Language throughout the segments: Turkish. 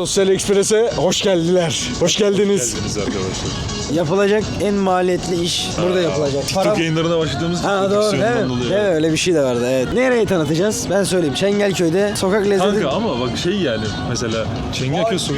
Sosyal Ekspres'e hoş geldiler. Hoş geldiniz. Geldiniz arkadaşlar. Yapılacak en maliyetli iş burada yapılacak. TikTok yayınlarına başladığımız Ha doğru değil mi? dolayı. Değil mi? Öyle bir şey de vardı evet. Nereye tanıtacağız? Ben söyleyeyim. Çengelköy'de sokak lezzeti... Kanka ama bak şey yani mesela Çengelköy soy...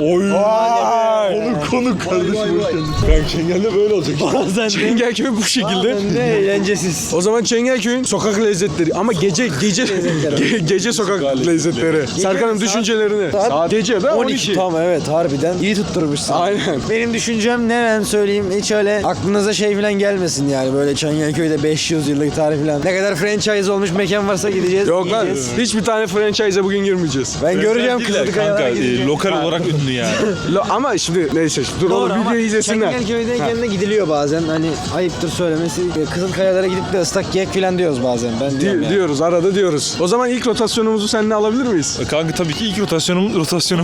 Oy! Konuk konuk kardeşim hoş geldin. Kanka Çengel'de böyle olacak. Bazen Çengelköy bu şekilde. bazen de eğlencesiz. O zaman Çengelköy'ün sokak lezzetleri ama gece gece ge- gece sokak lezzetleri. Serkan'ın düşüncelerini. saat Gece de 12. 12 tam evet harbiden iyi tutturmuşsun. Aynen. Benim düşüncem ne ben söyleyeyim hiç öyle aklınıza şey falan gelmesin yani böyle Çengelköy'de 500 yıllık tarih falan. Ne kadar franchise olmuş mekan varsa gideceğiz. Yok lan yiyeceğiz. hiçbir tane franchise'e bugün girmeyeceğiz. Ben göreceğim Değil de Kızılkayalara Kanka e, gideceğim. lokal olarak ünlü yani. Lo- ama şimdi neyse dur Doğru oğlum ama videoyu izlesinler. Çengelköy'deyken de gidiliyor bazen. Hani ayıptır söylemesi. Kızıl Kayalara gidip de ıslak kek falan diyoruz bazen. Ben Di- diyorum yani. diyoruz arada diyoruz. O zaman ilk rotasyonumuzu seninle alabilir miyiz? Kanka tabii ki ilk rotasyonumuz,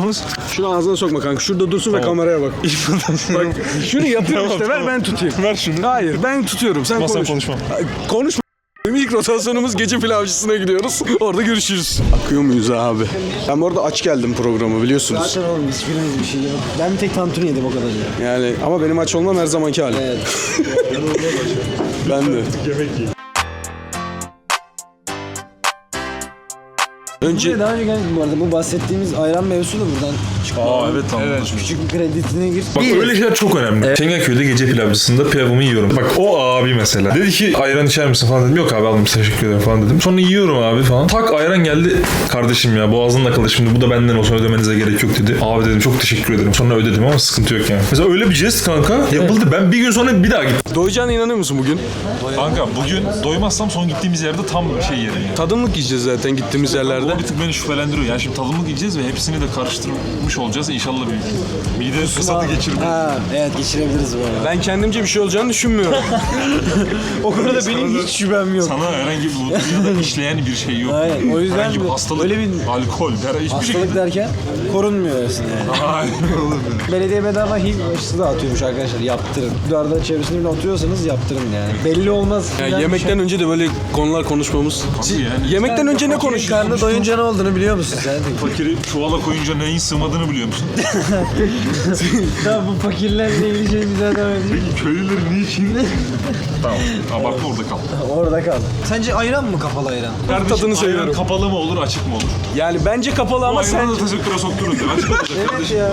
rotasyonumuz Şunu ağzına sokma kanka. Şurada dursun ve kameraya bak. Bak şunu yapıyorum Tamam, işte ver tamam. ben tutayım. Ver şunu. Hayır ben tutuyorum sen Masam konuş. konuşmam. Konuşma. İlk rotasyonumuz gece pilavcısına gidiyoruz. Orada görüşürüz. Akıyor muyuz abi? Ben bu arada aç geldim programı biliyorsunuz. Zaten oğlum hiçbirimiz bir şey yok. Ben bir tek tantuni yedim o kadar. ya. Yani ama benim aç olmam her zamanki halim. Evet. Ben de. Yemek yiyin. Önce Buraya daha önce geldik bu arada. Bu bahsettiğimiz ayran mevzusu da buradan çıktı. Aa evet tamam. Küçük bir kreditine gir. Bak Bir- öyle şeyler çok önemli. Çengelköy'de gece pilavcısında pilavımı yiyorum. Bak o abi mesela. Dedi ki ayran içer misin falan dedim. Yok abi aldım teşekkür ederim falan dedim. Sonra yiyorum abi falan. Tak ayran geldi. Kardeşim ya boğazınla kalır şimdi bu da benden olsa ödemenize gerek yok dedi. Abi dedim çok teşekkür ederim. Sonra ödedim ama sıkıntı yok yani. Mesela öyle bir jest kanka yapıldı. Ben bir gün sonra bir daha gittim. doyacağına inanıyor musun bugün? Kanka bugün doymazsam son gittiğimiz yerde tam şey yerim yani. Tadımlık yiyeceğiz zaten gittiğimiz yerlerde. O bir tık beni şüphelendiriyor. Yani şimdi tadımlık yiyeceğiz ve hepsini de karıştırmış olacağız. İnşallah bir mide fırsatı geçirmeyiz. Ha, evet geçirebiliriz bu arada. Ben kendimce bir şey olacağını düşünmüyorum. O konuda benim hiç şüphem yok. Sana herhangi bir bu dünyada işleyen bir şey yok. Aynen, o yüzden herhangi bir hastalık, Öyle bir- alkol, herhangi hiçbir şey. Hastalık derken korunmuyor aslında yani. Aynen olur böyle. Belediye bedava HIV aşısı da atıyormuş arkadaşlar. Yaptırın. Duvarda çevresinde bile oturuyorsanız yaptırın yani. Belli olmaz. Ya yemekten önce de böyle konular konuşmamız. Siz- yani. yemekten önce ne Fakirin konuşuyorsunuz? Karnı doyunca ne olduğunu biliyor musun sen? Fakiri çuvala koyunca neyin sığmadığını biliyor musun? Tamam bu fakirlerle ilgili şey bize devam edecek. Peki köylüler niçin? tamam abartma orada kal. Orada kal. Sence ayran mı kapalı ayran? Kardeşim Tadını ayran seviyorum. kapalı mı olur açık mı olur? Yani bence kapalı ama sen... ayranı da tesettüre sokturun de. Açık olacak Evet kardeşim. ya.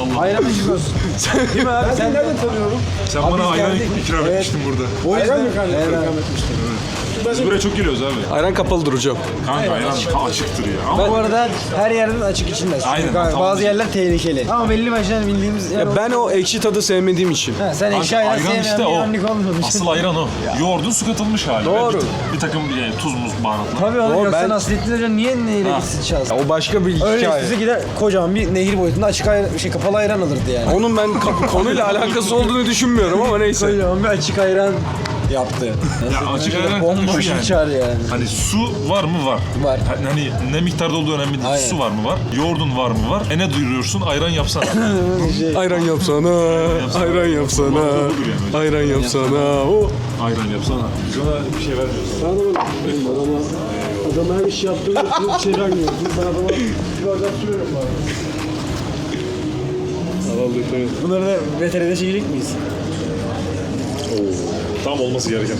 Allah. Ayran aşık olsun. Değil mi abi? Sen nereden tanıyorum? Sen Abi bana ayran geldik. ikram Evet. etmiştin burada. O yüzden ayran mı Biz buraya çok geliyoruz abi. Ayran kapalıdır hocam. Kanka ayran açıktır ya. Ama Bu arada her yerden açık içilmez. Aynen, Çünkü tamam. bazı yerler tehlikeli. Ama belli başlı bildiğimiz yer Ya ben o ekşi tadı sevmediğim için. Ha, sen ekşi Kanka, ayran ayran sevmeyen işte bir o. anlık olmamış. Asıl ayran o. Yoğurdun su katılmış hali. Doğru. Bir, bir takım yani, tuz muz baharatlar. Tabii oğlum Doğru, yoksa ben- Nasrettin Hoca niye neyle gitsin? Ya o başka bir Öyle hikaye. size gider kocaman bir nehir boyutunda açık ayran, şey kapalı ayran alırdı yani. Onun ben ka- konuyla alakası olduğunu düşünmüyorum ama neyse. Kocaman bir açık ayran yaptı. Ya açık ayran Bomboş şu yani. yani. Hani su var mı var. Var. Hani ne miktarda olduğu önemli değil. Aynen. Su var mı var. Yoğurdun var mı var. E ne duyuruyorsun? Ayran yapsana. Şey, Ayran yapsana, ayran yapsana, ayran yapsana. O Ayran yapsana. Biz ona bir şey vermiyoruz. Adama her iş yaptığını bir şey vermiyorsun. Ben adama bir bardak su veriyorum bari. Bunları da veteriner çekecek miyiz? Tam olması gereken.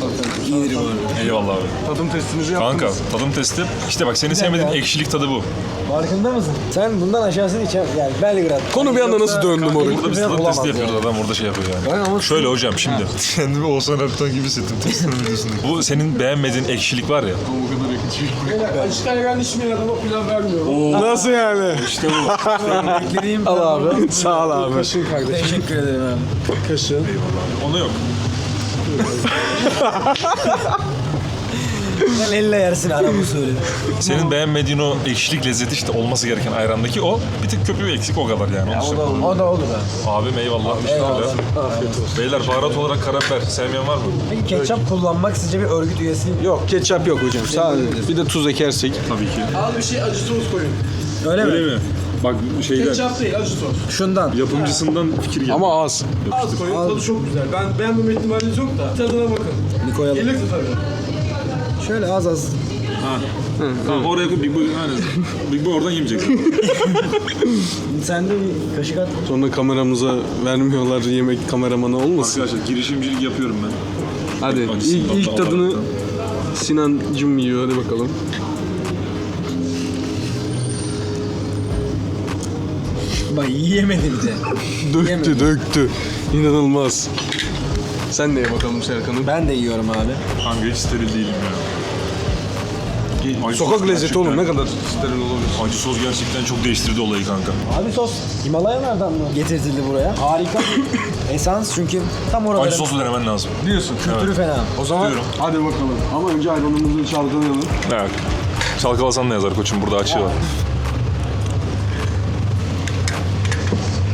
İyidir bu arada. Eyvallah abi. Tadım testinizi yaptınız. Kanka tadım testi. İşte bak senin sevmediğin ekşilik tadı bu. Farkında mısın? Sen bundan aşağısını içer yani Belgrad. Konu bir anda nasıl döndüm oraya? Burada biz tadım testi yapıyoruz. Adam orada şey yapıyor yani. ama Şöyle hocam şimdi. Kendimi Oğuzhan Ertan gibi hissettim testin videosunda. Bu senin beğenmediğin ekşilik var ya. Açık ayran içmeyen adama pilav vermiyorum. Nasıl yani? İşte bu. Beklediğim Al abi. Sağ ol abi. Kaşın kardeşim. Teşekkür ederim abi. Kaşın. Onu yok. Sen elle yersin arabı söyle. Senin beğenmediğin o ekşilik lezzeti işte olması gereken ayrandaki o bir tık köpüğü eksik o kadar yani. Onu söyleyeyim. O da olur ha. Abim eyvallah. Eyvallah. Afiyet olsun. Beyler baharat olarak karabiber sevmeyen var mı? Peki ketçap kullanmak sizce bir örgüt üyesi mi? Yok ketçap yok hocam. Sadece bir de tuz ekersek. Tabii ki. Al bir şey acı sos koyun. Öyle mi? Öyle mi? Bak şeyden Ketçap değil acı sos. Şundan. yapımcısından fikir geldi. Ama az. Az koyun tadı çok güzel. Ben beğenmeme ihtimaliniz yok da tadına bakın. Bir koyalım. Gelir tabii. Şöyle az az. Ha. Tamam oraya koy Big Boy. Aynen. Big Boy oradan yemeyeceksin. Sen de bir kaşık at. Sonra kameramıza vermiyorlar yemek kameramanı olmasın. Arkadaşlar girişimcilik yapıyorum ben. Hadi Acısını ilk, ilk tadını olaraktan. Sinancım yiyor hadi bakalım. Bak yiyemedim de. Döktü döktü. İnanılmaz. Sen de ye bakalım Serkan'ım. Ben de yiyorum abi. Kanka hiç steril değilim ya. Acı Sokak sos lezzeti oğlum ne gerçekten- kadar steril olabilir. Acı sos gerçekten çok değiştirdi olayı kanka. Abi sos Himalayalardan mı getirtildi buraya? Harika bir esans çünkü tam oraların Acı sosu denemen lazım. Diyorsun. kültürü fena. O zaman Diyorum. hadi bakalım. Ama önce ayranımızı çalkalayalım. Evet. Çalkalasan ne yazar koçum burada açı var.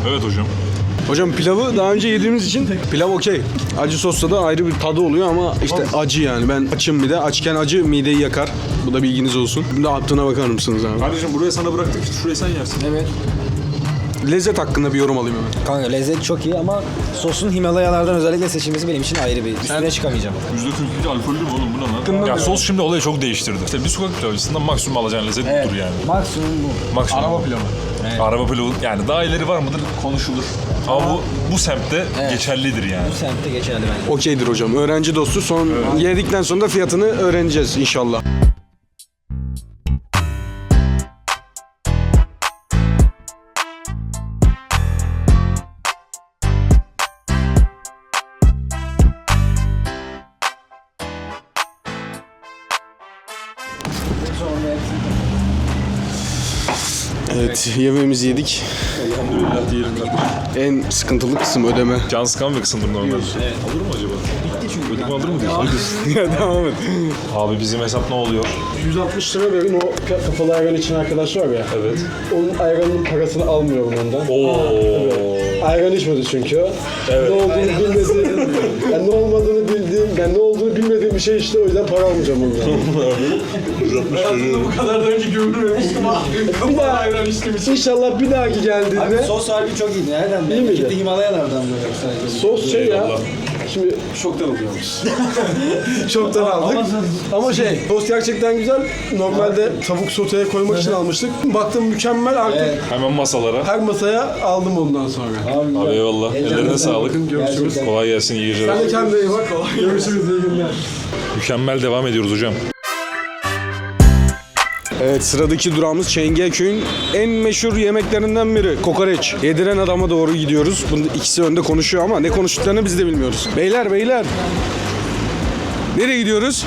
Evet hocam. Hocam pilavı daha önce yediğimiz için pilav okey. Acı sosla da ayrı bir tadı oluyor ama işte acı yani. Ben açım bir de. Açken acı mideyi yakar. Bu da bilginiz olsun. Ne yaptığına bakar mısınız abi? Kardeşim buraya sana bıraktık. Şurayı sen yersin. Evet. Lezzet hakkında bir yorum alayım hemen. Kanka lezzet çok iyi ama sosun Himalayalardan özellikle seçilmesi benim için ayrı bir. Üstüne çıkamayacağım. %42 alkollü mü oğlum bu ne lan? Ya sos şimdi olayı çok değiştirdi. İşte bir sokak pilavcısından maksimum alacağın lezzet budur yani. Maksimum bu. Maksimum. Araba pilavı. Araba pilavı yani daha ileri var mıdır konuşulur. Ama bu bu semtte Evet. geçerlidir yani. Bu semtte geçerli bence. Okeydir hocam. Öğrenci dostu. Son yedikten sonra da fiyatını öğreneceğiz inşallah. Evet, yemeğimizi yedik. Elhamdülillah diyelim. En sıkıntılı kısım ödeme. Can sıkan bir kısımdır normalde. Evet. Alır mı acaba? Bitti çünkü. Ödeme alır mı diyorsun? Devam et. Abi bizim hesap ne oluyor? 160 lira verin o kapalı ayran için arkadaş var ya. Evet. Onun ayranın parasını almıyorum ondan. Oo. Ayran içmedi çünkü o. Ne olduğunu bilmediğim, yani ne olmadığını bildiğim, yani ne bilmediğim bir şey işte o yüzden para almayacağım ondan. Bu kadar da önce görmemiştim abi. bir daha ayran içtim. İnşallah bir dahaki geldiğinde Sos harbi çok iyi. Nereden? İyi miydi? Gitti Himalayalardan böyle sadece. sos şey ya. Eyvallah. Şimdi şoktan alıyormuş. şoktan aldık. Ama şey, sos gerçekten güzel. Normalde tavuk soteye koymak için almıştık. Baktım mükemmel artık Hemen masalara. her masaya aldım ondan sonra. Abi eyvallah. Ellerine sağlık. Görüşürüz. Kolay gelsin. iyi geceler. Sen de kendine iyi bak. Görüşürüz. iyi günler. Mükemmel devam ediyoruz hocam. Evet sıradaki durağımız Çengelköy'ün en meşhur yemeklerinden biri. Kokoreç. Yediren adama doğru gidiyoruz. Bunu ikisi önde konuşuyor ama ne konuştuklarını biz de bilmiyoruz. Beyler beyler. Nereye gidiyoruz?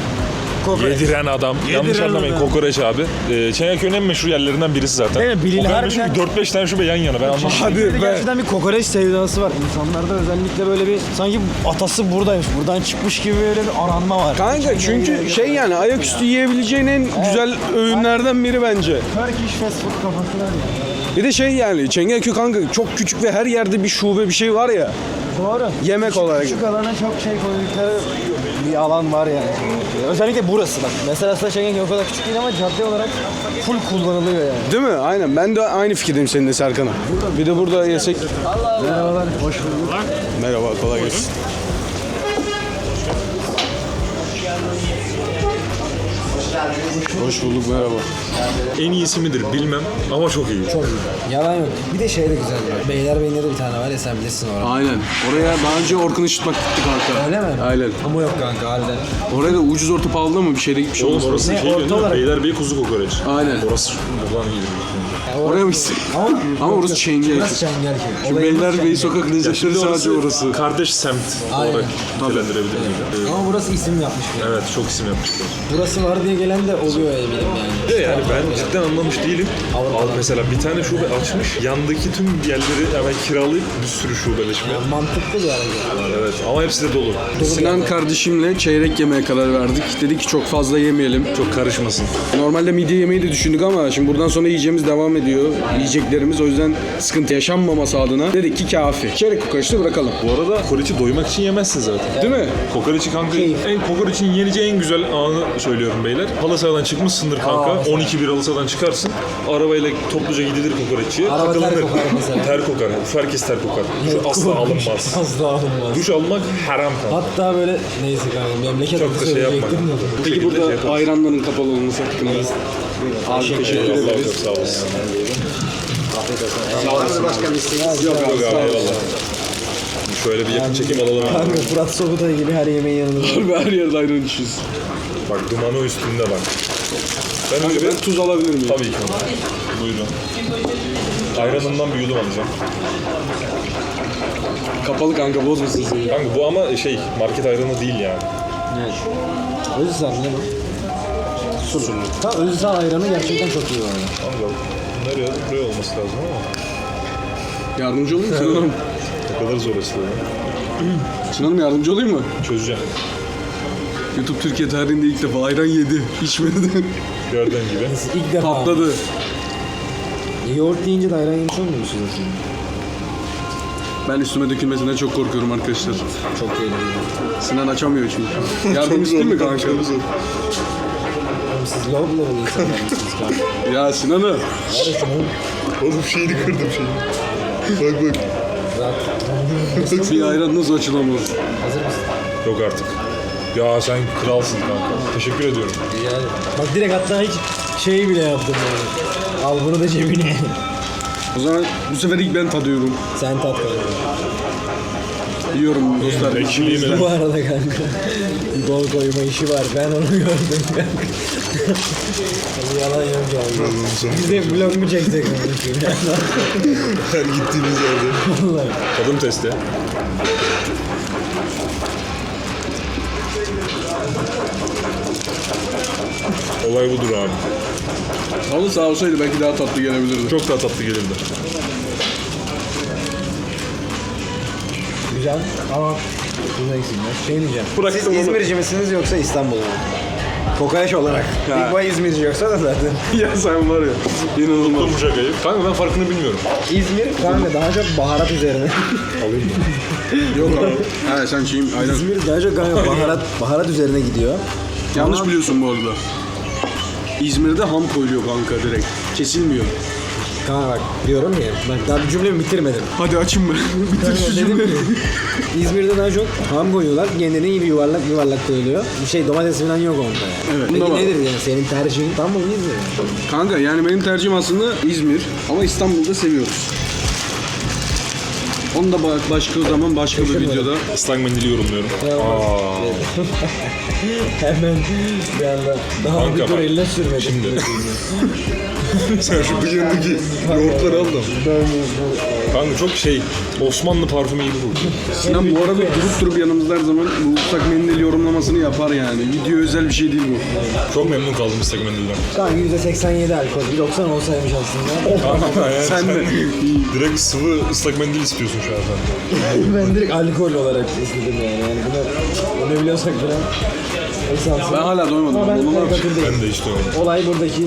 Yediren adam. Yanlış anlamayın kokoreç abi. Ee, Çengelköy'ün en meşhur yerlerinden birisi zaten. Değil mi? Bilin- harbiden- meşhur ki 4-5 tane şube yan yana ben anlamadım. Hadi be. gerçekten bir kokoreç sevdası var. İnsanlarda özellikle böyle bir sanki atası buradaymış. Buradan çıkmış gibi böyle bir aranma var. Kanka çünkü şey yani ayaküstü yiyebileceğin en güzel öğünlerden biri bence. Turkish fast food kafası var ya. Bir de şey yani Çengelköy kanka çok küçük ve her yerde bir şube bir şey var ya. Doğru. Yemek Küçük- olarak. Küçük alana çok şey koydukları bir alan var yani. Özellikle burası bak. Mesela aslında Şengenköy o kadar küçük değil ama cadde olarak full kullanılıyor yani. Değil mi? Aynen. Ben de aynı fikirdeyim seninle Serkan'a. Bir de burada yesek. Merhabalar. Hoş bulduk. Merhaba, kolay gelsin. Hoş bulduk, merhaba. En iyisi midir bilmem ama çok iyi. Çok Yalan yok. Bir de şey de güzel ya. Beylerbeyi'nde de bir tane var ya sen bilirsin orayı. Aynen. Oraya daha önce Orkun Işıtmak gittik kanka. Öyle mi? Aynen. Ama yok kanka harbiden. Oraya da ucuz orta pahalı mı bir şeyde gitmiş Oğlum olması orası Ne, şey orta değil mi? olarak- Beylerbeyi kuzu kokoreç. Aynen. Orası buradan iyi. Oraya mı gitsin? Ama, Ama orası Çengelköy. Burası Çengelköy. Şu Olayımız Beylerbeyi Çengelköy. sokak lezzetleri sadece orası. Kardeş semt Aynen. olarak nitelendirebiliriz. Ee, Ama burası isim yapmış bir yer. Evet çok isim yapmışlar. Burası var diye gelen de oluyor eminim yani. De yani ben cidden anlamış değilim. Al mesela bir tane şube açmış. Yandaki tüm yerleri hemen kiralayıp bir sürü şubeleşme. Yani mantıklı bir hareket. Evet ama hepsi de dolu. Sinan kardeşimle çeyrek yemeye karar verdik. Dedik ki çok fazla yemeyelim. Çok karışmasın. Normalde midye yemeyi de düşündük ama şimdi buradan sonra yiyeceğimiz devam ediyor. Yiyeceklerimiz o yüzden sıkıntı yaşanmaması adına dedik ki kafi. Çeyrek kokoreçte bırakalım. Bu arada kokoreçi doymak için yemezsin zaten. Değil mi? Kokoreçi kanka en kokoreçin yeneceği en güzel anı söylüyorum beyler. Halı sahadan çıkmışsındır kanka. 12.30 eski bir alısadan çıkarsın. Arabayla topluca gidilir kokoreççiye. Araba ter takılınır. kokar mesela. Ter kokar. Herkes ter kokar. Şu asla alınmaz. Asla alınmaz. Duş almak haram kanka. Hatta böyle neyse kanka memleket Çok da adı şey yapma. söyleyecektim de. Bu Peki şey burada yaparız. ayranların kapalı olması hakkında. Abi teşekkür Eyvallah, ederiz. sağ olasın. Var mı başka bir isteğiniz? Yok abi eyvallah. Şöyle bir yakın çekim alalım abi. Kanka Fırat Sobutay gibi her yemeğin yanında. Her yerde ayran içiyoruz. Bak dumanı üstünde bak. Ben önce Ben bir... tuz alabilir miyim? Tabii ki. Buyurun. Ayranından bir yudum alacağım. Kapalı kanka bozmasın seni. Kanka bu ama şey market ayranı değil yani. Evet. Özüsal ne bu? Sulu. Tam Özüsal ayranı gerçekten çok iyi var. Kanka nereye? Buraya olması lazım ama. Yardımcı olayım mı Sinan'ım? Ne kadar zor aslında. Sinan'ım yardımcı olayım mı? Çözeceğim. YouTube Türkiye tarihinde ilk defa ayran yedi. İçmedi. Gördüğün gibi. İlk defa. Patladı. Yoğurt deyince de ayran yemiş olmuyor musunuz? Ben üstüme dökülmesinden çok korkuyorum arkadaşlar. Çok eğlenceli. Sinan açamıyor çünkü. Yardım isteyeyim mi kanka? Oğlum siz low level insanlar mısınız kanka? Ya Sinan'ı. Oğlum? Şeyini kırdım şeyini. Bak bak. Rahat. Bir ayran nasıl açılamaz? Hazır mısın? Yok artık. Ya sen kralsın kanka. Teşekkür ediyorum. Yani. Bak direkt hatta hiç şey bile yaptım yani. Al bunu da cebine. O zaman bu sefer ilk ben tadıyorum. Sen tat kanka. Yiyorum dostlar. Ekşiliği mi? Bu arada kanka. Gol koyma işi var. Ben onu gördüm kanka. Yalan yok yani. Biz de vlog mu çeksek? Her gittiğimiz yerde. Vallahi. Tadım testi. Olay budur abi. Halı sağ olsaydı belki daha tatlı gelebilirdi. Çok daha tatlı gelirdi. Güzel ama şunu eksilmez. Şey diyeceğim. Bıraktım Siz onu. İzmirci misiniz yoksa İstanbul mu? Kokoreç olarak. Ha. Big Boy İzmirci yoksa da zaten. ya sen var ya. İnanılmaz. Bu şakayı. Kanka ben farkını bilmiyorum. İzmir kanka daha çok baharat üzerine. Alayım mı? Yok abi. Ha sen şeyim ayran. İzmir daha çok kanka baharat, baharat üzerine gidiyor. Yanlış biliyorsun bu arada. İzmir'de ham koyuluyor kanka direkt. Kesilmiyor. Kanka bak diyorum ya. Bak daha bir cümlemi bitirmedim. Hadi açın mı? Bitir şu Dedim cümleyi. ki, İzmir'de daha çok ham koyuyorlar. Kendine iyi bir yuvarlak yuvarlak koyuluyor. Bir şey domates falan yok onda yani. Evet, Peki bunda var. nedir yani senin tercihin? İstanbul mu İzmir mi? Kanka yani benim tercihim aslında İzmir ama İstanbul'da seviyoruz. Onu da ba- başka zaman başka bir videoda. Islak mendili yorumluyorum. Aa. Hemen bir anda daha Kanka bir bak, eline sürmedim. şimdi. Sen şu bıyığındaki yoğurtları al da. Kanka çok şey Osmanlı parfümü gibi bu. Sinan bu arada durup durup yanımızda her zaman bu ıslak mendil yorumlamasını yapar yani. Video özel bir şey değil bu. Çok memnun kaldım ıslak mendilden. Kanka %87 alkol. Bir 90 olsaymış aslında. Kanka yani Sen de. Direkt sıvı ıslak mendil istiyorsun şu an sen. ben direkt alkol olarak istedim yani. Yani bunu, bunu biliyorsak falan. Ben hala doymadım. Ama ben karikatürdeyim. Ben de işte öyle. Olay buradaki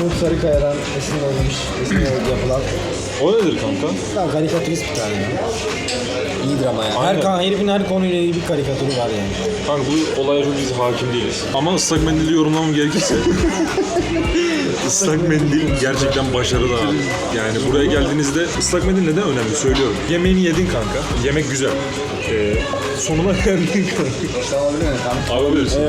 Umut Sarıkaya'dan esinlenmiş, esinlenip yapılan O nedir kanka? Tamam karikatürist bir tane ya. İyidir ama ya. Aynen. Her, kan- herifin her konuyla ilgili bir karikatürü var yani. Kanka bu olaya çok biz hakim değiliz. Ama ıslak mendili yorumlamam gerekirse ıslak mendil gerçekten başarılı abi. Yani buraya geldiğinizde ıslak mendil neden önemli söylüyorum. Yemeğini yedin kanka. Yemek güzel. Ee, sonuna geldin kanka. Alabilirsin.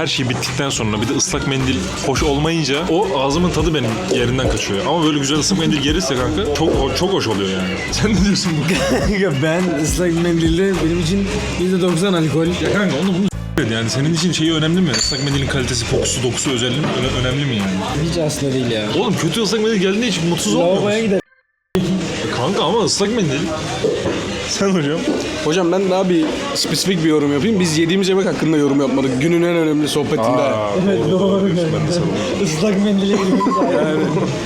Her şey bittikten sonra bir de ıslak mendil hoş olmayınca o ağzımın tadı benim yerinden kaçıyor. Ama böyle güzel ıslak mendil gelirse kanka çok çok hoş oluyor yani. Sen ne diyorsun bu? ben ıslak mendilde benim için %90 alkol. Ya kanka onu bunu s- yani senin için şeyi önemli mi? Islak mendilin kalitesi, kokusu, dokusu özelliği mi? Öne- önemli mi yani? Hiç aslında değil ya. Oğlum kötü ıslak mendil geldiğinde hiç mutsuz olmuyor Lavaboya musun? gider. Kanka ama ıslak mendil. Sen hocam. Hocam ben daha bir spesifik bir yorum yapayım. Biz yediğimiz yemek hakkında yorum yapmadık. Günün en önemli sohbetinde. Evet doğru. Islak mendile girmemiz ayrı.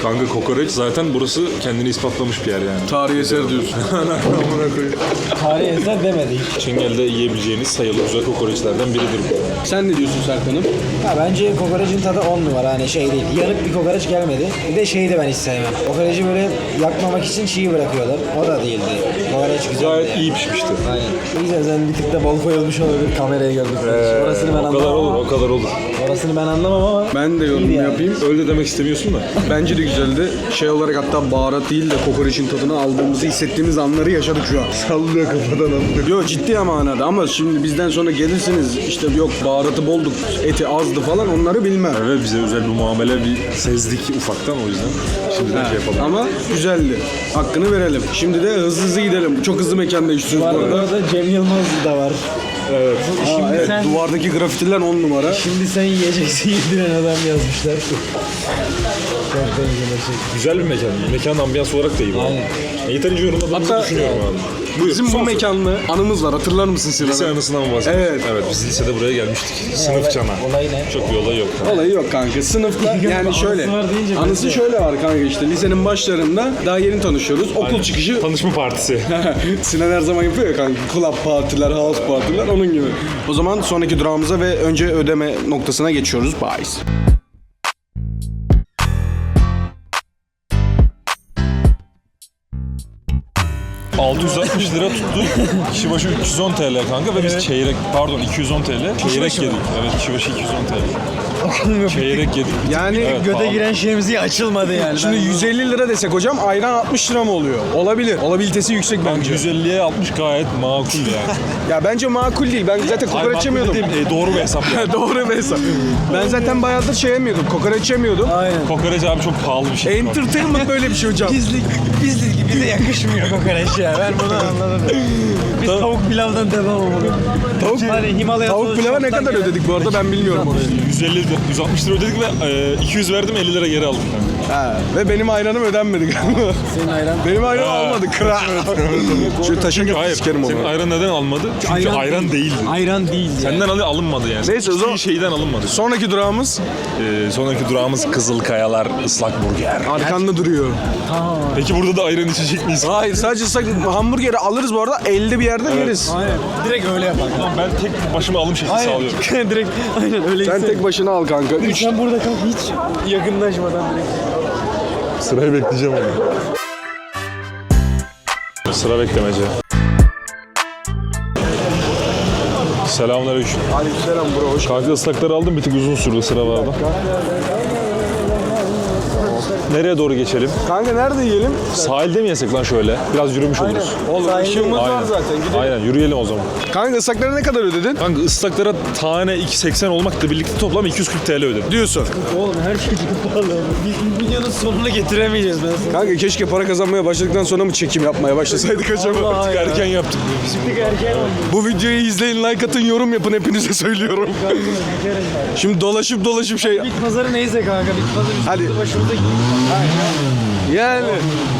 Kanka kokoreç zaten burası kendini ispatlamış bir yer yani. Tarihi eser diyorsun. Tarihi eser demedi hiç. Çengel'de yiyebileceğiniz sayılı güzel kokoreçlerden biridir bu. Sen ne diyorsun Serkan'ım? Ha, bence kokoreçin tadı 10 numara hani şey değil. Yanık bir kokoreç gelmedi. Bir de şeyi de ben hiç sevmem. Kokoreci böyle yakmamak için çiğ bırakıyorlar. O da değildi. Kokoreç güzeldi. Gayet yani. iyi pişmişti. Aynen. Yüzden sen bir tık da bol koyulmuş olabilir kameraya gördük. Orasını ben o kadar olur, o kadar olur. Orasını ben anlamam ama Ben de yorum yani. yapayım. Öyle demek istemiyorsun da. Bence de güzeldi. Şey olarak hatta baharat değil de kokoreçin tadını aldığımızı hissettiğimiz anları yaşadık şu an. Sallıyor kafadan anlıyor. Yok ciddi manada ama şimdi bizden sonra gelirsiniz işte yok baharatı bolduk, eti azdı falan onları bilmem. Evet bize özel bir muamele bir sezdik ufaktan o yüzden. Şimdiden şey yapalım. Ama güzeldi. Hakkını verelim. Şimdi de hızlı hızlı gidelim. Çok hızlı mekanda içiyoruz bu arada. Orada Cem Yılmaz da var. Evet. Şimdi evet. sen- Duvardaki grafitiler 10 numara. Şimdi sen yiyeceksin yediren adam yazmışlar. Gerçekten yiyecek. Güzel bir mekan. Mekan ambiyans olarak da iyi bu. Aynen. Yeterince yorumladığımızı Hatta- düşünüyorum abi. Buyur. Bizim bu Son- mekanlı anımız var. Hatırlar mısın Sinan? Lise anısından mı? Evet. Evet biz lisede buraya gelmiştik. Sınıf cana. olay ne? Çok bir olay yok. Olayı yok kanka. Sınıfta yani şöyle. var deyince ben Anısı şöyle var kanka işte. Lisenin başlarında daha yeni tanışıyoruz. Okul çıkışı Tanışma partisi. Sinan her zaman yapıyor ya kanka. Club partiler, house partiler onun gibi. O zaman sonraki durağımıza ve önce ödeme noktasına geçiyoruz. Bye. 660 lira tuttu. Kişi başı 310 TL kanka ve biz çeyrek pardon 210 TL. Çeyrek yedik. Evet kişi başı 210 TL. Çeyrek yedik. Yani Evet, Göte pahalı. giren şemsiye açılmadı yani. Şimdi Ben- 150 lira desek hocam ayran 60 lira mı oluyor? Olabilir. Olabilitesi yüksek bence. 150'ye 60 gayet makul yani. Ya bence makul değil. Ben zaten kokoreç Makul yemiyordum. dediğim, e, doğru bir hesap yani. Doğru bir hesap. Ben zaten bayağıdır şey yemiyordum. Kokoreç yemiyordum. Aynen. Kokoreç abi çok pahalı bir şey. Entertainment böyle bir şey hocam. Bizlik, bizlik gibi bize yakışmıyor kokoreç ya. Ben bunu anladım. Biz tavuk pilavdan devam olalım. Tavuk, Hani Himalaya tavuk pilava ne kadar ödedik bu arada ben bilmiyorum orayı. 150 lira- 160 lira ödedik ve e, 200 verdim 50 lira geri aldım. kanka. Ha, ve benim ayranım ödenmedi galiba. Senin ayran. Benim ayranım Ha. almadı. Kıra. Şu taşa Çünkü hayır. sikerim Senin onu. ayran neden almadı? Çünkü ayran, değildi. Ayran değil ya. Senden alı alınmadı yani. Neyse, o zaman- şeyden alınmadı. Sonraki durağımız Ee, sonraki durağımız Kızılkayalar ıslak burger. arkanda duruyor. Peki burada da ayran içecek miyiz? Hayır sadece sak hamburgeri alırız bu arada elde bir yerde yeriz. Aynen. Direkt öyle yapar. Tamam ben tek başıma alım şekli sağlıyorum. Direkt aynen öyle Sen tek başına al kanka. Üç Sen burada kal hiç yakınlaşmadan direkt. Sırayı bekleyeceğim onu. Sıra beklemece. Selamünaleyküm. Aleykümselam bro hoş Kanka ıslakları aldım bir tık uzun sürdü sıra vardı. Nereye doğru geçelim? Kanka nerede yiyelim? Sahilde mi yesek lan şöyle? Biraz yürümüş oluruz. Oğlum ışığımız var Aynen. zaten. Gidelim. Aynen yürüyelim o zaman. Kanka ıslakları ne kadar ödedin? Kanka ıslaklara tane 2.80 olmakla birlikte toplam 240 TL ödedim. Diyorsun. Oğlum her şey çok pahalı. Biz videonun sonunu getiremeyeceğiz ben sana. Kanka keşke para kazanmaya başladıktan sonra mı çekim yapmaya başlasaydık acaba? Vallahi ya. Erken yaptık. Çıktık erken oldu. Bu videoyu izleyin, like atın, yorum yapın hepinize söylüyorum. Şimdi dolaşıp dolaşıp şey... Bit pazarı neyse kanka bit pazarı Hadi. üstümüzde başımıza. Yani.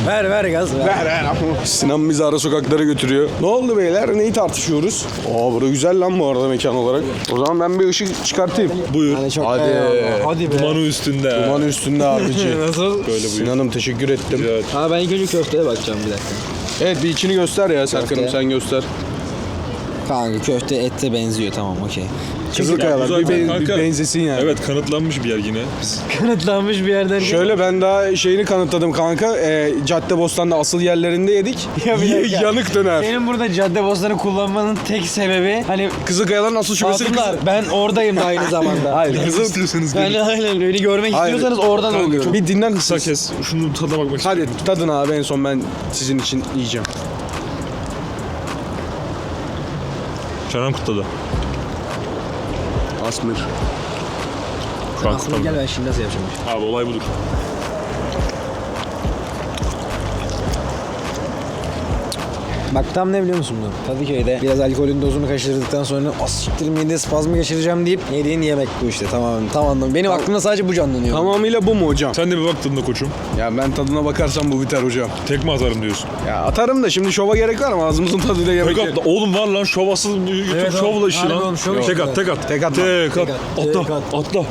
Ver ver gaz ver. Ver ver. Sinan bizi ara sokaklara götürüyor. Ne oldu beyler? Neyi tartışıyoruz? Aa bura güzel lan bu arada mekan olarak. O zaman ben bir ışık çıkartayım. Buyur. Hani çok Hadi. eyvallah. Hadi be. Dumanı üstünde. Duman üstünde abici. Nasıl? Böyle buyur. Sinan'ım teşekkür ettim. Ha ben ilk önce köfteye bakacağım bir dakika. Evet bir içini göster ya Serkan'ım sen göster. Kanka köfte ette benziyor tamam okey. Kızılkayalar Ya bu bir, zaten ben- kanka- bir benzesin yani. Evet kanıtlanmış bir yer yine. Biz Kanıtlanmış bir yerden. Şöyle ben daha şeyini kanıtladım kanka. E, Caddebostan'da asıl yerlerinde yedik. Ya bir dakika. Yanık döner. Senin burada cadde bostanı kullanmanın tek sebebi hani Kızılkayaların asıl şubesi Hatunlar ben oradayım da aynı zamanda. Hayır kızıl. istiyorsanız Yani aynen beni görmek Hayır. istiyorsanız oradan oluyorum. Bir dinlen kısa kes. Şunun tadına bakmak istiyorum. Hadi tadın abi en son ben sizin için yiyeceğim. Canan kutladı. Asmır. Şu an Aslında kutladı. gel ben şimdi nasıl yapacağım? Abi olay budur. Bak tam ne biliyor musun bu? Kadıköy'de biraz alkolün dozunu kaçırdıktan sonra as siktir mide spazmı geçireceğim deyip yediğin yemek bu işte tamamen tam anlamı. Benim aklımda sadece bu canlanıyor. Tamamıyla bu mu hocam? Sen de bir bak tadına koçum. Ya ben tadına bakarsam bu biter hocam. Tekme atarım diyorsun. Ya atarım da şimdi şova gerek var mı? Ağzımızın tadıyla yemek Tek yer. at. Oğlum var lan şov asıl YouTube Evet, şovla işi harbi lan. oğlum, şov tek işte. at tek at. Tek atma. Tek at. at. Atla. Tek at. Atla.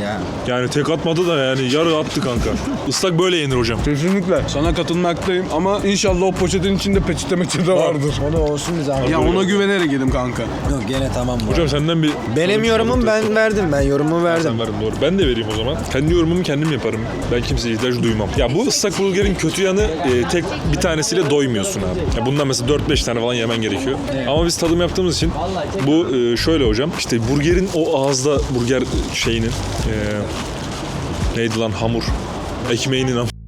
Ya. Yani tek atmadı da yani yarı attı kanka. Islak böyle yenir hocam. Kesinlikle. Sana katılmaktayım ama inşallah o poşetin içinde peçete meçete vardır. O da olsun bir zahmet. Ya ona güvenerek yedim kanka. Yok gene tamam bu. Hocam senden bir... Benim yorumum ben verdim. Ben yorumumu verdim. Sen verdin doğru. Ben de vereyim o zaman. Kendi yorumumu kendim yaparım. Ben kimseye ihtiyaç duymam. Ya bu ıslak bulgarın kötü yanı e, tek bir tanesiyle doymuyorsun abi. Ya bundan mesela 4-5 tane falan yemen gerekiyor. Ama biz tadım yaptığımız için bu e, şöyle hocam. İşte burgerin o ağızda burger şeyinin e, neydi lan? Hamur. Ekmeğinin ham-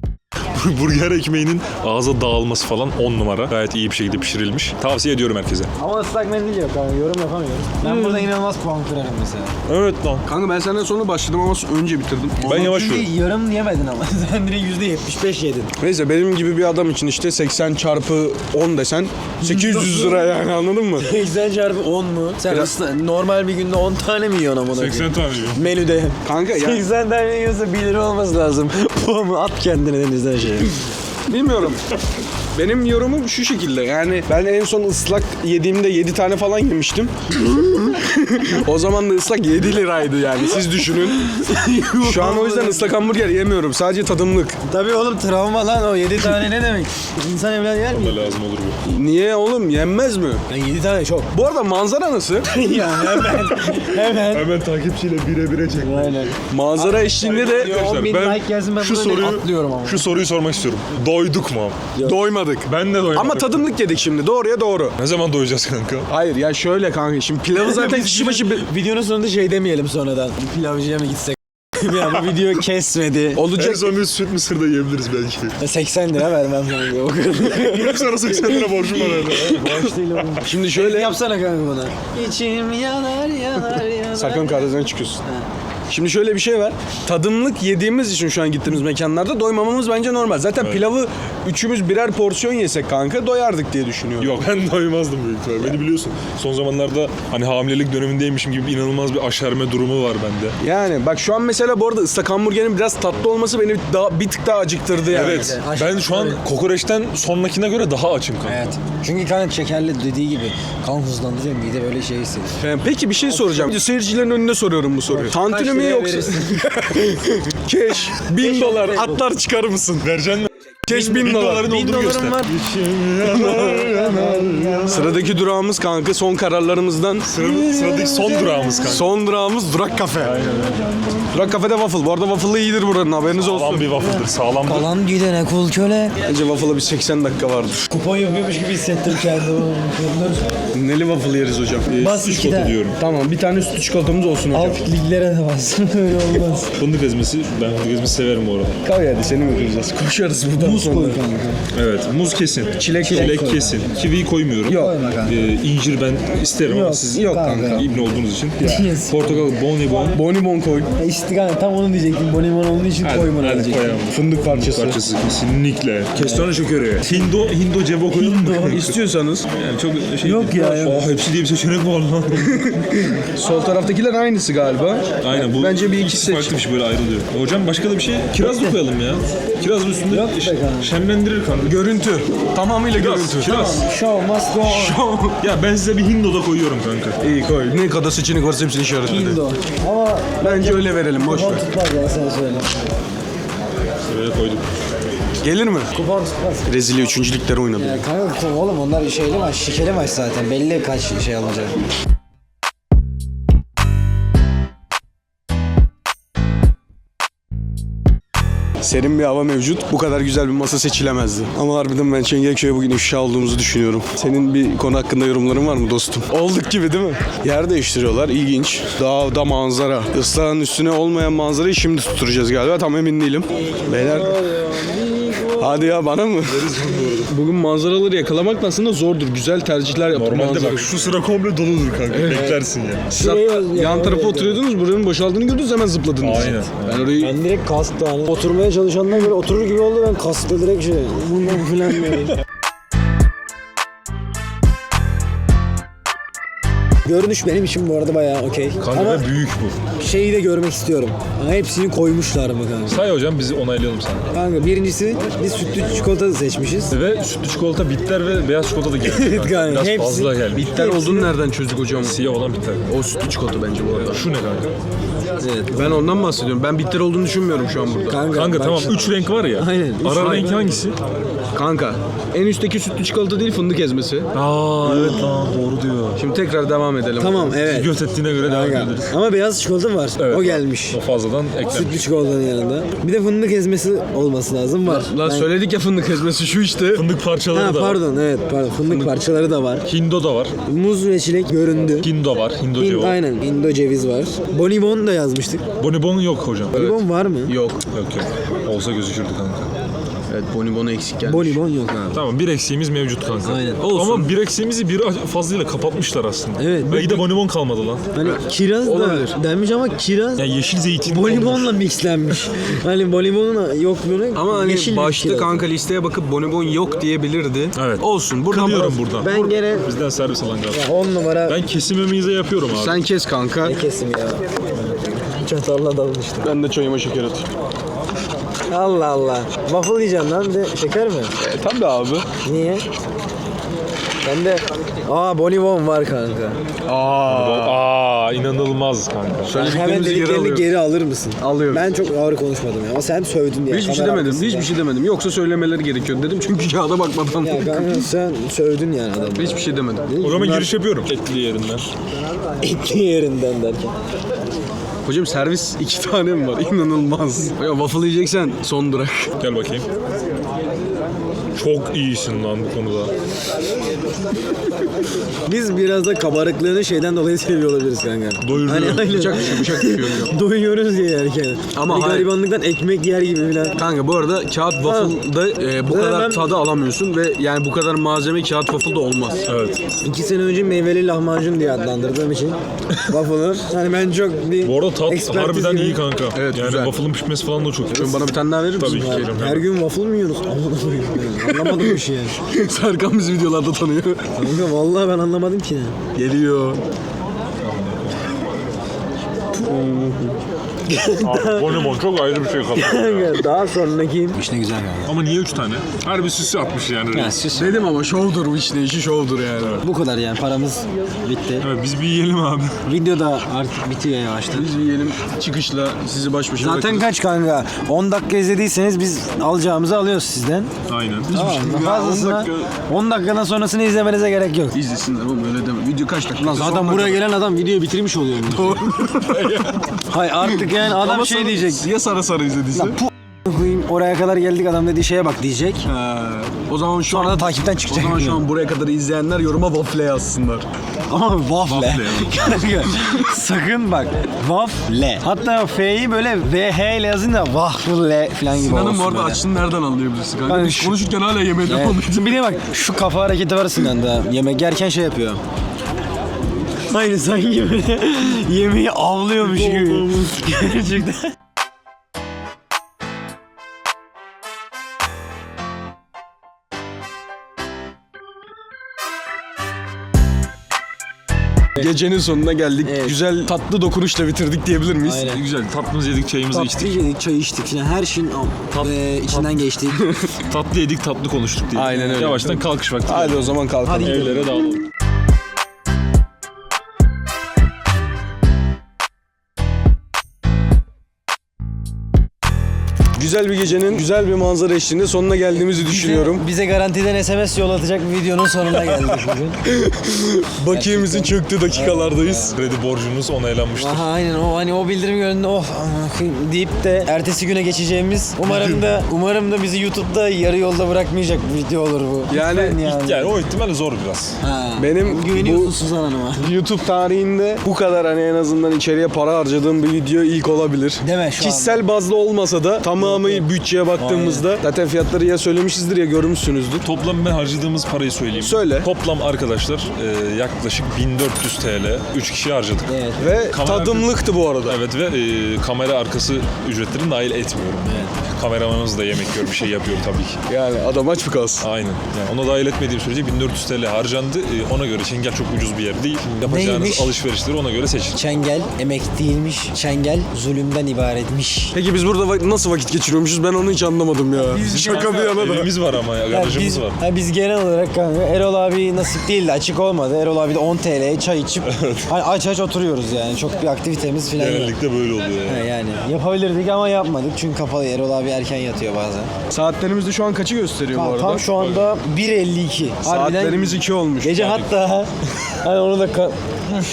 burger ekmeğinin ağza dağılması falan 10 numara. Gayet iyi bir şekilde pişirilmiş. Tavsiye ediyorum herkese. Ama ıslak mendil yok abi. Yorum yapamıyorum. Ben burada inanılmaz puan kırarım mesela. Evet lan. Kanka ben senden sonra başladım ama önce bitirdim. Ben yavaş yiyorum. yarım yemedin ama. Sen direkt yüzde yetmiş beş yedin. Neyse benim gibi bir adam için işte 80 çarpı 10 desen 800 lira yani anladın mı? 80 çarpı 10 mu? Sen ısla- normal bir günde 10 tane mi yiyorsun amına koyayım? 80 tane yiyor. Menüde. Kanka ya 80 tane yiyorsa 1 lira olması lazım. Bu mu? At kendine denizden şey. Bilmiyorum. Benim yorumum şu şekilde yani ben en son ıslak yediğimde 7 tane falan yemiştim. o zaman da ıslak 7 liraydı yani siz düşünün. Şu an o yüzden ıslak hamburger yemiyorum sadece tadımlık. Tabii oğlum travma lan o 7 tane ne demek? İnsan evlat yer mi? Da lazım olur bu. Niye oğlum yenmez mi? Ben 7 tane çok. Bu arada manzara nasıl? ya hemen. hemen. Hemen takipçiyle bire bire çek. Aynen. Manzara eşliğinde de Arkadaşlar, 10 bin ben like gelsin ben şu soruyu- atlıyorum ama. Şu soruyu sormak istiyorum. Doyduk mu? doymadık. Ben de doymadım. Ama tadımlık yedik şimdi doğruya doğru. Ne zaman doyacağız kanka? Hayır ya şöyle kanka şimdi pilavı zaten kişi başı bir- Videonun sonunda şey demeyelim sonradan. Pilavcıya mı gitsek? ya bu video kesmedi. olacak. son bir süt mısır da yiyebiliriz belki. 80 lira vermem diyor. O kadar. Yok sana 80 lira borcum var herhalde. Boş değil oğlum. Şimdi şöyle Yapsana kanka bana. İçim yanar yanar yanar. Sakın kardeşden çıkıyorsun. Şimdi şöyle bir şey var. Tadımlık yediğimiz için şu an gittiğimiz mekanlarda doymamamız bence normal. Zaten pilavı üçümüz birer porsiyon yesek kanka doyardık diye düşünüyorum. Yok ben doymazdım büyük ihtimalle. Beni biliyorsun. Son zamanlarda hani hamilelik dönemindeymişim gibi inanılmaz bir aşerme durumu var bende. Yani bak şu an mesela bu arada ıslak hamburgerin biraz tatlı olması beni daha bir tık daha acıktırdı yani. Evet. Aş- Ben şu an kokoreçten sonrakine göre daha açım kanka. Evet. Çünkü kanka şekerli dediği gibi kan hızlandırıyor mide böyle şey hissediyor. Ee, Peki bir şey soracağım. Seyircilerin önüne soruyorum bu soruyu. Tantuni mi yoksa? Keş. Bin dolar. Atlar çıkarır mısın? Vereceksin mi? Keş bin dolar. doların Bin olduğunu göster. dolarım var. Sıradaki durağımız kanka son kararlarımızdan. Sıra, sıradaki son durağımız kanka. Son durağımız Durak Kafe. Durak Kafe'de waffle. Bu arada waffle iyidir buranın haberiniz Sağlam olsun. bir waffle'dır. Sağlamdır. Kalan gidene kul köle. Bence waffle'a bir 80 dakika vardır. Kupon yapıyormuş gibi hissettim kendimi. Neli waffle yeriz hocam? Bas Üç iki kotu de. diyorum. Tamam bir tane sütlü çikolatamız olsun hocam. Alt liglere de bas. Öyle olmaz. Fındık ezmesi. Ben fındık ezmesi severim bu arada. Kal hadi seni mi kıracağız? Koşarız buradan Muz sonra. koy kanka. Evet. Muz kesin. Çilek- Çilek koy. kesin. Kivi koymuyorum. Yok. Koyma kanka. Ee, incir ben isterim ama Yok. siz Yok Kanka. ibne olduğunuz için. Yes. Portakal bonibon. Bonibon koy. E İşte kanka tam onu diyecektim. Bonibon olduğu için Hadi, koyma hadi diyecektim. koyalım. Fındık parçası. Parçası kesinlikle. Kestane şekeri. Hindo, Hindo cebo koyalım mı? İstiyorsanız. Yani çok şey Yok ya, yok. Aa, hepsi diye bir seçenek var lan. Sol taraftakiler aynısı galiba. Aynen bu Bence bir iki seç. farklıymış böyle ayrılıyor. Hocam başka da bir şey kiraz mı koyalım ya? Kiraz üstünde Yok be kanka. şenlendirir kanka. Görüntü. Tamamıyla görüntü. Kiraz. Show must go on. Ya ben size bir Hindo da koyuyorum kanka. İyi koy. Ne kadar seçenek varsa hepsini işaretledi. Indo. Ama Bence öyle verelim boş ver. kupon tutmaz ya sen söyle. Şuraya koyduk. Gelir mi? Kupon tutmaz. Rezili üçüncülükleri oynadı. Ya kanka oğlum onlar şeyli maç, şikeli maç zaten. Belli kaç şey alacak. Serin bir hava mevcut. Bu kadar güzel bir masa seçilemezdi. Ama harbiden ben Çengelköy'e bugün ifşa olduğumuzu düşünüyorum. Senin bir konu hakkında yorumların var mı dostum? Olduk gibi değil mi? Yer değiştiriyorlar. İlginç. Dağda manzara. Islağın üstüne olmayan manzarayı şimdi tutturacağız galiba. Tam emin değilim. Beyler. Hadi ya bana mı? Bugün manzaraları yakalamak aslında zordur. Güzel tercihler yapın. Normalde manzara. bak şu sıra komple doludur kanka. Beklersin ya. Siz hatta yan tarafa oturuyordunuz, buranın boşaldığını gördünüz hemen zıpladınız. Aynen. Ben orayı Ben direkt kastı hani. Oturmaya çalışanlar böyle oturur gibi oldu ben kastı direkt şey. Bundan filan böyle. Görünüş benim için bu arada bayağı okey. Kanka Ama büyük bu. şeyi de görmek istiyorum. Ama hepsini koymuşlar mı kanka? Say hocam bizi onaylayalım sana. Kanka birincisi biz sütlü çikolata seçmişiz. Ve sütlü çikolata bitter ve beyaz çikolata da geldi. Evet kanka, Biraz hepsi- fazla geldi. bitter olduğunu nereden çözdük hocam? Siyah olan bitter. O sütlü çikolata bence bu arada. Şu ne kanka? Evet. Ben ondan bahsediyorum. Ben bitter olduğunu düşünmüyorum şu an burada. Kanka, Kanka bak tamam şimdi- 3 renk var ya. Aynen, üç Ara renk. renk hangisi? Kanka en üstteki sütlü çikolata değil fındık ezmesi. Aa evet lan doğru diyor. Şimdi tekrar devam edelim. Tamam evet. Göt ettiğine göre devam Kanka. ediyoruz. Ama beyaz çikolata var. Evet, o gelmiş. O fazladan eklenmiş. Sütlü çikolatanın yanında. Bir de fındık ezmesi olması lazım var. Lan Ben- söyledik ya fındık ezmesi şu işte. Fındık parçaları Ha da var. pardon evet pardon. Fındık parçaları da var. Hindo da var. Muz ve çilek göründü. Hindo var. Hindo Hin- cevo. aynen. Indo ceviz var. Bonibon da yazmıştık. Bonibon yok hocam. Evet. Bonibon var mı? Yok. Yok yok. Olsa gözükürdü kanka. Evet bonibonu eksik gelmiş. Bonibon yok abi. Tamam bir eksiğimiz mevcut kanka. Aynen. Olsun. Ama bir eksiğimizi bir fazlıyla kapatmışlar aslında. Evet. Belki de bonibon kalmadı lan. Hani kiraz Olabilir. da denmiş ama kiraz Yani yeşil zeytin bonibonla mixlenmiş. hani bonibonun yokluğunu Ama hani yeşil bir başta kiraz. kanka listeye bakıp bonibon yok diyebilirdi. Evet. Olsun. Buradan Kınıyorum buradan. Ben gene Bizden servis alan galiba. 10 numara Ben kesimimize yapıyorum abi. Sen kes kanka. ne kesim ya. Çatalla dalmıştım. Ben de çayıma şeker atayım. Allah Allah. Waffle yiyeceğim lan bir de şeker mi? E, tabii abi. Niye? Ben de Aa bonibon var kanka. Aa. Aa inanılmaz kanka. Hemen Söylediklerimizi geri dediklerini geri alır mısın? Alıyorum. Ben çok ağır konuşmadım ya. Ama sen sövdün diye. Hiçbir şey kamera demedim. arkasında. Hiçbir şey demedim. Yoksa söylemeleri gerekiyor dedim. Çünkü kağıda bakmadan. Ya kanka sen sövdün yani adamı. Hiçbir şey demedim. O zaman giriş yapıyorum. Etli yerinden. etli yerinden derken. Hocam servis iki tane mi var? İnanılmaz. Ya waffle yiyeceksen son durak. Gel bakayım. Çok iyisin lan bu konuda. Biz biraz da kabarıklığını şeyden dolayı seviyor olabiliriz kanka. Doyuruyor. Hani aynen. Bıçak düşüyor, bıçak düşüyor. Doyuyoruz diye yerken. Ama Ama hayır. garibanlıktan ekmek yer gibi falan. Kanka bu arada kağıt waffle'da e, bu Ben kadar hemen- tadı alamıyorsun ve yani bu kadar malzeme kağıt waffle'da olmaz. Evet. İki sene önce meyveli lahmacun diye adlandırdığım için waffle'ı. Hani ben çok bir Bu arada tat ekspertiz harbiden gibi- iyi kanka. Evet, yani güzel. waffle'ın pişmesi falan da çok iyi. Şimdi bana bir tane daha verir misin? Tabii ki. Ya, her gün waffle mı Allah'ım. Anlamadım bir şey yani. Serkan bizi videolarda tanıyor. Kanka vallahi ben anlamadım ki. Geliyor. Abi, bonibon çok ayrı bir şey kaldı. Kanka daha sonraki... İşte güzel yani. Ama niye 3 tane? Harbi süsü atmış yani. reis. Dedim ama şovdur bu işin işi şovdur yani. Bu kadar yani paramız bitti. Evet biz bir yiyelim abi. Video da artık bitiyor yavaştan. Biz bir yiyelim çıkışla sizi baş başa Zaten bırakırız. kaç kanka? 10 dakika izlediyseniz biz alacağımızı alıyoruz sizden. Aynen. Tamam. Ya, Fazlasına 10 dakika- 10 dakikadan sonrasını izlemenize gerek yok. İzlesinler oğlum öyle deme. Video kaç dakika? Lan zaten buraya gelen adam videoyu bitirmiş oluyor. Hay artık yani adam şey diyecek. Ya sarı sarı izlediyse? Lan pu- koyayım oraya kadar geldik adam dediği şeye bak diyecek. Ha, o zaman şu Sonra an da takipten o çıkacak. zaman şu an buraya kadar izleyenler yoruma waffle yazsınlar. Ama waffle. Waffle Sakın bak. Waffle. Hatta F'yi böyle VH ile yazın da waffle falan gibi Sinan'ın olsun bu arada böyle. açlığını nereden anlayabilirsin kanka? Ben Biz şu- konuşurken hala yemeğe devam ediyor. Bir de bak şu kafa hareketi var Sinan'da. Yemek yerken şey yapıyor. Aynı sanki böyle yemeği avlıyormuş gibi. Gerçekten. Gecenin sonuna geldik. Evet. Güzel tatlı dokunuşla bitirdik diyebilir miyiz? Aynen. Güzel. Tatlımızı yedik, çayımızı içtik. yedik, çay içtik falan. Her şeyin Tat- e, içinden geçtik. Tatlı yedik, tatlı konuştuk diye. Aynen öyle. Yavaştan kalkış vakti. Hadi o zaman kalkalım. Hadi gidelim. Evlere dağılalım. Güzel bir gecenin güzel bir manzara eşliğinde sonuna geldiğimizi düşünüyorum. Bize, bize garantiden SMS yollatacak bir videonun sonuna geldik bugün. Bakiyemizin çöktüğü dakikalardayız. Kredi borcunuz onaylanmıştır. Aha aynen o hani o bildirim oh aman koyayım deyip de ertesi güne geçeceğimiz umarım da umarım da bizi YouTube'da yarı yolda bırakmayacak bir video olur bu. Yani- Lütfen yani. Yani o ihtimal zor biraz. Ha, Benim güveniyorsun bu- Suzan Hanım'a. YouTube tarihinde bu kadar hani en azından içeriye para harcadığım bir video ilk olabilir. Deme şu Kişisel bazda olmasa da tamamı bütçeye baktığımızda zaten fiyatları ya söylemişizdir ya görmüşsünüzdür. Toplam ben harcadığımız parayı söyleyeyim. Söyle. Toplam arkadaşlar e, yaklaşık 1400 TL 3 kişi harcadık. Evet. Ve Kamera- tadımlıktı bu arada. Evet ve e, kamera arkası ücretlerini dahil etmiyorum. Kameramanımız da yemek yiyor, bir şey yapıyor tabii ki. Yani adam aç mı kalsın? Aynen. Yani ona dahil etmediğim sürece 1400 TL harcandı. E, ona göre Çengel çok ucuz bir yer değil. Yapacağınız Neymiş? alışverişleri ona göre seçin. Çengel emek değilmiş. Çengel zulümden ibaretmiş. Peki biz burada va- nasıl vakit geçiriyormuşuz. Ben onu hiç anlamadım ya. Şaka bir yana da. Evimiz var ama ya. Ya Garajımız biz, var. ha biz genel olarak kanka Erol abi nasip değildi açık olmadı. Erol abi de 10 TL çay içip hani aç aç oturuyoruz yani. Çok bir aktivitemiz falan yok. Genellikle böyle oluyor Ha, yani. yani yapabilirdik ama yapmadık çünkü kapalı Erol abi erken yatıyor bazen. Saatlerimiz de şu an kaçı gösteriyor bu Tam, arada? tam şu anda 1.52. Harbiden Saatlerimiz 2 olmuş. Gece hatta hani onu da ka-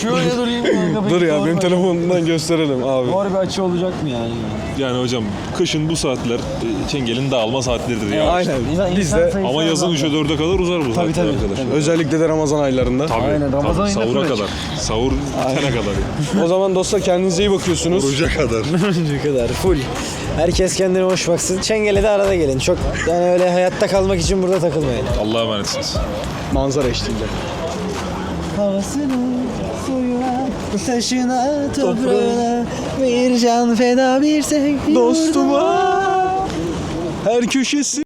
şöyle durayım kanka. Dur ya benim telefonumdan gösterelim abi. Bu harbi açı olacak mı yani? Yani hocam kışın bu saatler e, Çengel'in dağılma saatleridir ya. Aynen. İnsan- Biz de Ama yazın azaldı. 3'e 4'e kadar uzar bu Tabii saatler tabii. arkadaşlar. tabii. özellikle de Ramazan aylarında. Tabii, Aynen, Ramazan tabii, ayında sahura kadar. Sahur bitene kadar. O zaman dostlar kendinize iyi bakıyorsunuz. Oruca kadar. Ne kadar full. Herkes kendine hoş baksın. Çengeli de arada gelin. Çok yani öyle hayatta kalmak için burada takılmayın. Allah'a emanetsiniz. Manzara eşliğinde. Havasına, suyuna, taşına, toprağına bir can feda bir sevgi Dostuma. her köşesi